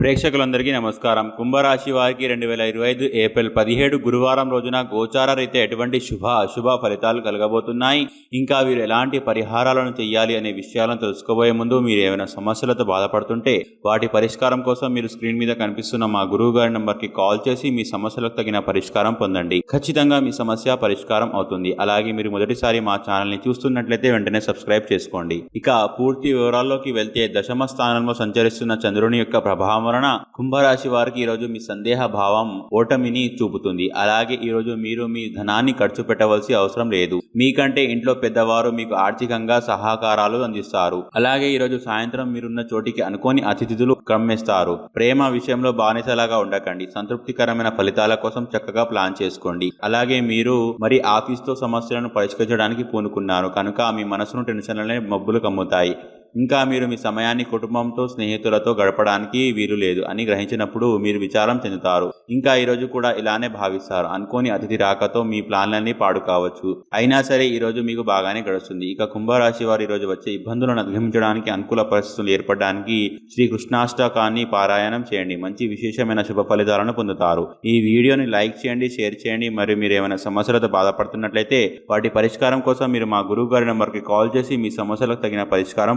ప్రేక్షకులందరికీ నమస్కారం. కుంభరాశి వారికి రెండు వేల ఇరవై ఐదు ఏప్రిల్ పదిహేడు గురువారం రోజున గోచార రీత్యా ఎటువంటి శుభ అశుభ ఫలితాలు కలగబోతున్నాయి? ఇంకా వీరు ఎలాంటి పరిహారాలను చేయాలి అనే విషయాలను తెలుసుకోబోయే ముందు మీరు ఏమైనా సమస్యలతో బాధపడుతుంటే వాటి పరిష్కారం కోసం మీరు స్క్రీన్ మీద కనిపిస్తున్న మా గురువు గారి నంబర్కి కాల్ చేసి మీ సమస్యలకు తగిన పరిష్కారం పొందండి. ఖచ్చితంగా మీ సమస్య పరిష్కారం అవుతుంది. అలాగే మీరు మొదటిసారి మా ఛానల్ని చూస్తున్నట్లయితే వెంటనే సబ్స్క్రైబ్ చేసుకోండి. ఇక పూర్తి వివరాల్లోకి వెళ్తే దశమ స్థానంలో సంచరిస్తున్న చంద్రుని యొక్క ప్రభావం వలన కుంభరాశి వారికి ఈరోజు మీ సందేహ భావం ఓటమిని చూపుతుంది. అలాగే ఈరోజు మీరు మీ ధనాన్ని ఖర్చు పెట్టవలసి అవసరం లేదు. మీకంటే ఇంట్లో పెద్దవారు మీకు ఆర్థికంగా సహకారాలు అందిస్తారు. అలాగే ఈరోజు సాయంత్రం మీరున్న చోటికి అనుకోని అతిథులు క్రమిస్తారు. ప్రేమ విషయంలో బానిసలాగా ఉండకండి. సంతృప్తికరమైన ఫలితాల కోసం చక్కగా ప్లాన్ చేసుకోండి. అలాగే మీరు మరి ఆఫీస్తో సమస్యలను పరిష్కరించడానికి పూనుకున్నారు. కనుక మీ మనసును టెన్షన్లనే మబ్బులు కమ్ముతాయి. ఇంకా మీరు మీ సమయాన్ని కుటుంబంతో స్నేహితులతో గడపడానికి వీలు లేదు అని గ్రహించినప్పుడు మీరు విచారం చెందుతారు. ఇంకా ఈరోజు కూడా ఇలానే భావిస్తారు. అనుకోని అతిథి రాకతో మీ ప్లాన్లన్నీ పాడు కావచ్చు. అయినా సరే ఈరోజు మీకు బాగానే గడుస్తుంది. ఇక కుంభరాశి వారు ఈరోజు వచ్చే ఇబ్బందులను అధిగమించడానికి అనుకూల పరిస్థితులు ఏర్పడడానికి శ్రీ కృష్ణాష్టకాన్ని పారాయణం చేయండి. మంచి విశేషమైన శుభ ఫలితాలను పొందుతారు. ఈ వీడియోని లైక్ చేయండి షేర్ చేయండి. మరియు మీరు ఏమైనా సమస్యలతో బాధపడుతున్నట్లయితే వాటి పరిష్కారం కోసం మీరు మా గురువు గారి నెంబర్కి కాల్ చేసి మీ సమస్యలకు తగిన పరిష్కారం